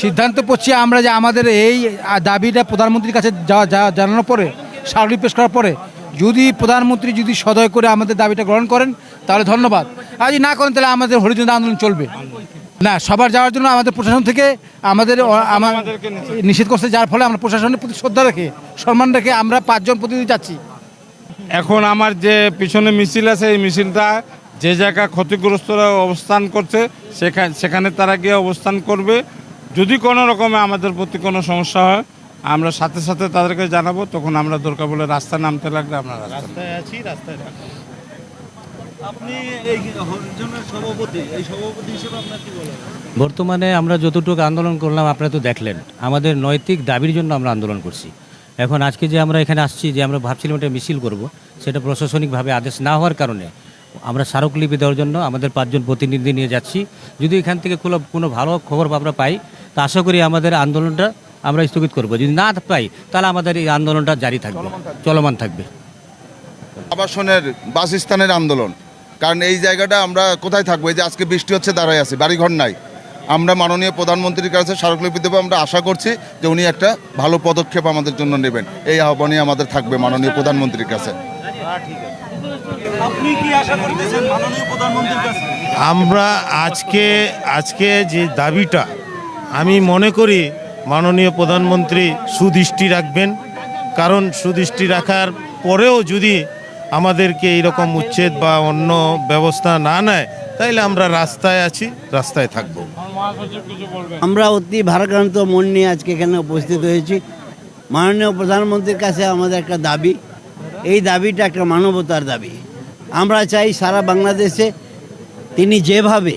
সিদ্ধান্ত পড়ছি আমরা যে আমাদের এই দাবিটা প্রধানমন্ত্রীর কাছে জানানোর পরে স্মারকলিপি পেশ করার পরে, যদি প্রধানমন্ত্রী যদি সদয় করে আমাদের দাবিটা গ্রহণ করেন, তাহলে ধন্যবাদ। আর যদি না করেন, তাহলে আমাদের হরিজন আন্দোলন চলবে। না, সবার যাওয়ার জন্য আমাদের প্রশাসন থেকে আমাদের নিষেধ করছে, যার ফলে আমরা প্রশাসনের প্রতি শ্রদ্ধা রেখে, সম্মান রেখে আমরা পাঁচজন প্রতিনিধি যাচ্ছি। এখন আমার যে পিছনে মিছিল আছে, এই মিছিলটা যে জায়গা ক্ষতিগ্রস্তরা অবস্থান করছে সেখানে সেখানে তারা গিয়ে অবস্থান করবে। যদি কোনো রকমে আমাদের প্রতি কোনো সমস্যা হয় আমরা সাথে সাথে তাদেরকে জানাব তখন আমরা দরকার বলে রাস্তা নামতে লাগলে আমরা রাস্তায় আছি রাস্তায় আপনি এই সভাপতি এই সভাপতি হিসেবে আপনার কি বলেন বর্তমানে আমরা যতটুকু আন্দোলন করলাম আপনারা তো দেখলেন। আমাদের নৈতিক দাবির জন্য আমরা আন্দোলন করছি। এখন আজকে যে আমরা এখানে আসছি যে আমরা ভাবছিলাম একটা মিছিল করব সেটা প্রশাসনিকভাবে আদেশ না হওয়ার কারণে আমরা স্মারকলিপি দেওয়ার জন্য আমাদের পাঁচজন প্রতিনিধি নিয়ে যাচ্ছি। যদি এখান থেকে কোনো কোনো ভালো খবর আমরা পাই তা আশা করি আমাদের আন্দোলনটা আমরা স্থগিত করব। যদি না পাই তাহলে আমাদের এই আন্দোলনটা জারি থাকবে। চলমান থাকবে। আবাসনের বাসস্থানের আন্দোলন। কারণ এই জায়গাটা আমরা কোথায় থাকব? এই যে আজকে বৃষ্টি হচ্ছে দাঁড়ায় আছি বাড়িঘর নাই। আমরা মাননীয় প্রধানমন্ত্রীর কাছে স্মারকলিপি দেবো আমরা আশা করছি যে উনি একটা ভালো পদক্ষেপ আমাদের জন্য নেবেন। এই আহ্বানই আমাদের থাকবে মাননীয় প্রধানমন্ত্রীর কাছে। আপনি কি আশা করতেছেন মাননীয় প্রধানমন্ত্রীর কাছে? আমরা আজকে আজকে যে দাবিটা আমি মনে করি মাননীয় প্রধানমন্ত্রী সুদৃষ্টি রাখবেন, কারণ সুদৃষ্টি রাখার পরেও যদি আমাদেরকে এইরকম উচ্ছেদ বা অন্য ব্যবস্থা না নেয়, তাইলে আমরা রাস্তায় আছি, রাস্তায় থাকব। আমরা অতি ভারাক্রান্ত মন নিয়ে আজকে এখানে উপস্থিত হয়েছি। মাননীয় প্রধানমন্ত্রীর কাছে আমাদের একটা দাবি, এই দাবিটা একটা মানবতার দাবি। আমরা চাই সারা বাংলাদেশে তিনি যেভাবে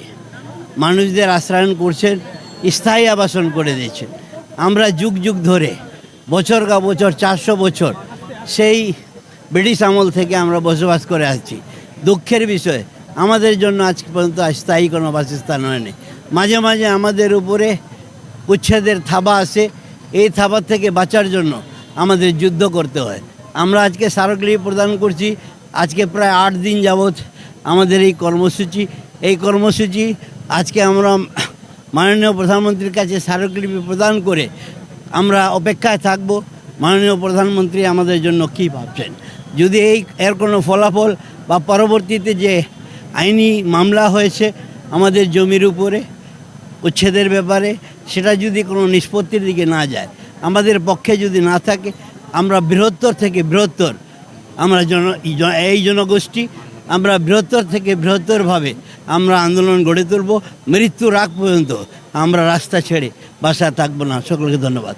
মানুষদের আশ্রয়ণ করছেন স্থায়ী আবাসন করে দিয়েছেন আমরা যুগ যুগ ধরে, বছর কা বছর, চারশো বছর সেই ব্রিটিশ আমল থেকে আমরা বসবাস করে আসছি। দুঃখের বিষয়, আমাদের জন্য আজ পর্যন্ত স্থায়ী কোনো বাসস্থান হয়নি। মাঝে মাঝে আমাদের উপরে উচ্ছেদের থাবা আসে, এই থাবা থেকে বাঁচার জন্য আমাদের যুদ্ধ করতে হয়। আমরা আজকে স্মারকলিপি প্রদান করছি, আজকে প্রায় আট দিন যাবৎ আমাদের এই কর্মসূচি এই কর্মসূচি আজকে আমরা মাননীয় প্রধানমন্ত্রীর কাছে স্মারকলিপি প্রদান করে আমরা অপেক্ষায় থাকব। মাননীয় প্রধানমন্ত্রী আমাদের জন্য কী ভাবছেন? যদি এই এর কোনো ফলাফল বা পরবর্তীতে যে আইনি মামলা হয়েছে আমাদের জমির উপরে, উচ্ছেদের ব্যাপারে, সেটা যদি কোনো নিষ্পত্তির দিকে না যায়, আমাদের পক্ষে যদি না থাকে, আমরা বৃহত্তর থেকে বৃহত্তর, আমরা জন এই জনগোষ্ঠী আমরা বৃহত্তর থেকে বৃহত্তরভাবে আমরা আন্দোলন গড়ে তুলব। মৃত্যুর আগ পর্যন্ত আমরা রাস্তা ছেড়ে বাসায় থাকব না। সকলকে ধন্যবাদ।